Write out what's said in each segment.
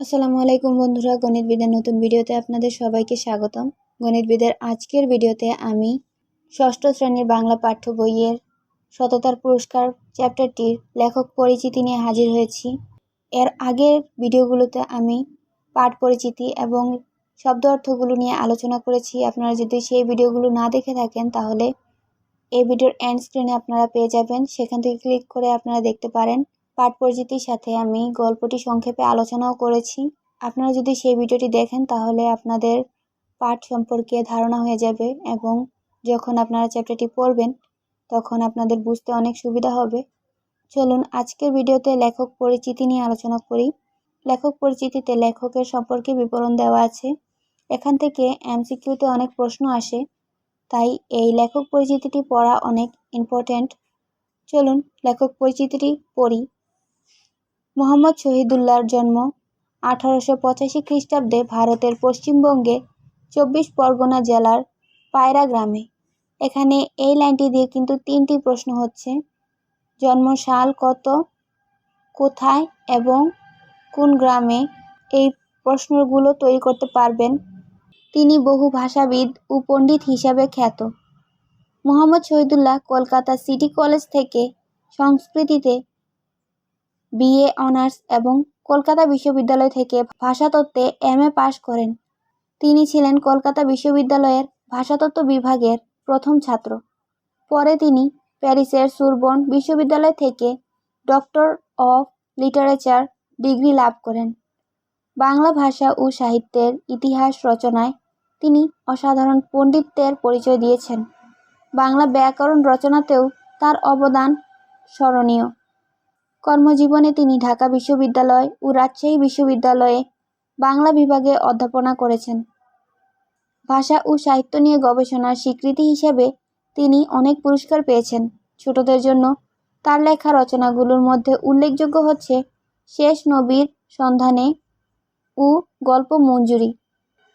আসসালামু আলাইকুম বন্ধুরা গণিত গণিতবিদের নতুন ভিডিওতে আপনাদের সবাইকে স্বাগতম। গণিত গণিতবিদের আজকের ভিডিওতে আমি ষষ্ঠ শ্রেণির বাংলা পাঠ্য বইয়ের সততার পুরস্কার চ্যাপ্টারটির লেখক পরিচিতি নিয়ে হাজির হয়েছি। এর আগের ভিডিওগুলোতে আমি পাঠ পরিচিতি এবং শব্দ অর্থগুলো নিয়ে আলোচনা করেছি। আপনারা যদি সেই ভিডিওগুলো না দেখে থাকেন, তাহলে এই ভিডিওর এন্ড স্ক্রিনে আপনারা পেয়ে যাবেন। সেখান থেকে ক্লিক করে আপনারা দেখতে পারেন। পাঠ পরিচিতির সাথে আমি গল্পটি সংক্ষেপে আলোচনাও করেছি। আপনারা যদি সেই ভিডিওটি দেখেন, তাহলে আপনাদের পাঠ সম্পর্কে ধারণা হয়ে যাবে এবং যখন আপনারা চ্যাপ্টারটি পড়বেন, তখন আপনাদের বুঝতে অনেক সুবিধা হবে। চলুন, আজকের ভিডিওতে লেখক পরিচিতি নিয়ে আলোচনা করি। লেখক পরিচিতিতে লেখকের সম্পর্কে বিবরণ দেওয়া আছে। এখান থেকে এমসিকিউতে অনেক প্রশ্ন আসে, তাই এই লেখক পরিচিতিটি পড়া অনেক ইম্পর্ট্যান্ট। চলুন, লেখক পরিচিতিটি পড়ি। মোহাম্মদ শহীদুল্লাহর জন্ম আঠারোশো পঁচাশি খ্রিস্টাব্দে ভারতের পশ্চিমবঙ্গে চব্বিশ পরগনা জেলার পায়রা গ্রামে। এখানে এই লাইনটি দিয়ে কিন্তু তিনটি প্রশ্ন হচ্ছে, জন্ম সাল কত, কোথায় এবং কোন গ্রামে এই প্রশ্নগুলো তৈরি করতে পারবেন। তিনি বহু ভাষাবিদ ও পণ্ডিত হিসাবে খ্যাত। মোহাম্মদ শহীদুল্লাহ কলকাতা সিটি কলেজ থেকে সংস্কৃতিতে বিএ অনার্স এবং কলকাতা বিশ্ববিদ্যালয় থেকে ভাষাতত্ত্বে এম এ পাশ করেন। তিনি ছিলেন কলকাতা বিশ্ববিদ্যালয়ের ভাষাতত্ত্ব বিভাগের প্রথম ছাত্র। পরে তিনি প্যারিসের সুরবন বিশ্ববিদ্যালয় থেকে ডক্টর অফ লিটারেচার ডিগ্রি লাভ করেন। বাংলা ভাষা ও সাহিত্যের ইতিহাস রচনায় তিনি অসাধারণ পণ্ডিত্যের পরিচয় দিয়েছেন। বাংলা ব্যাকরণ রচনাতেও তার অবদান স্মরণীয়। কর্মজীবনে তিনি ঢাকা বিশ্ববিদ্যালয় ও রাজশাহী বিশ্ববিদ্যালয়ে বাংলা বিভাগে অধ্যাপনা করেছেন। ভাষা ও সাহিত্য নিয়ে গবেষণার স্বীকৃতি হিসেবে তিনি অনেক পুরস্কার পেয়েছেন। ছোটদের জন্য তার লেখা রচনাগুলোর মধ্যে উল্লেখযোগ্য হচ্ছে শেষ নবীর সন্ধানে ও গল্প মঞ্জুরি।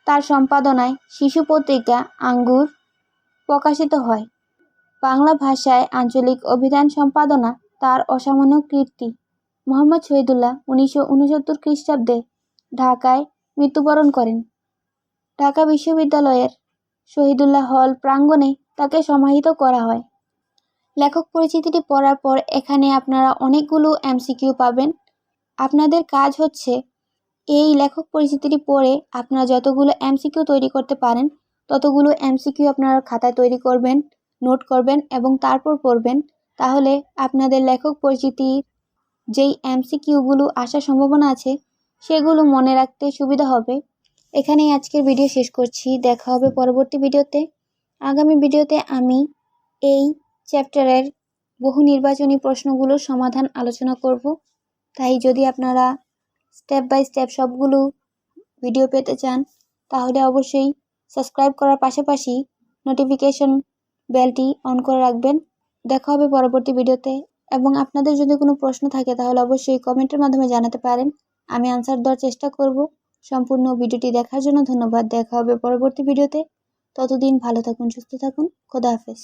তার সম্পাদনায় শিশু পত্রিকা আঙ্গুর প্রকাশিত হয়। বাংলা ভাষায় আঞ্চলিক অভিধান সম্পাদনা তার অসামান্য কীর্তি। মোহাম্মদ শহীদুল্লাহ উনিশশো উনসত্তর খ্রিস্টাব্দে ঢাকায় মৃত্যুবরণ করেন। ঢাকা বিশ্ববিদ্যালয়ের শহীদুল্লাহ হল প্রাঙ্গণে তাকে সমাহিত করা হয়। লেখক পরিচিতিটি পড়ার পর এখানে আপনারা অনেকগুলো এমসিকিউ পাবেন। আপনাদের কাজ হচ্ছে এই লেখক পরিচিতিটি পড়ে আপনারা যতগুলো এমসিকিউ তৈরি করতে পারেন, ততগুলো এমসিকিউ আপনারা খাতায় তৈরি করবেন, নোট করবেন এবং তারপর পড়বেন। তাহলে আপনাদের লেখক পরিচিতির যেই এমসিকিউগুলো আসার সম্ভাবনা আছে, সেগুলো মনে রাখতে সুবিধা হবে। এখানেই আজকের ভিডিও শেষ করছি। দেখা হবে পরবর্তী ভিডিওতে। আগামী ভিডিওতে আমি এই চ্যাপ্টারের বহু নির্বাচনী প্রশ্নগুলোর সমাধান আলোচনা করব। তাই যদি আপনারা স্টেপ বাই স্টেপ সবগুলো ভিডিও পেতে চান, তাহলে অবশ্যই সাবস্ক্রাইব করার পাশাপাশি নোটিফিকেশন বেলটি অন করে রাখবেন। দেখা হবে পরবর্তী ভিডিওতে। এবং আপনাদের যদি কোনো প্রশ্ন থাকে, তাহলে অবশ্যই কমেন্টের মাধ্যমে জানাতে পারেন। আমি আনসার দেওয়ার চেষ্টা করব। সম্পূর্ণ ভিডিওটি দেখার জন্য ধন্যবাদ। দেখা হবে পরবর্তী ভিডিওতে। ততদিন ভালো থাকুন, সুস্থ থাকুন। খোদা হাফেজ।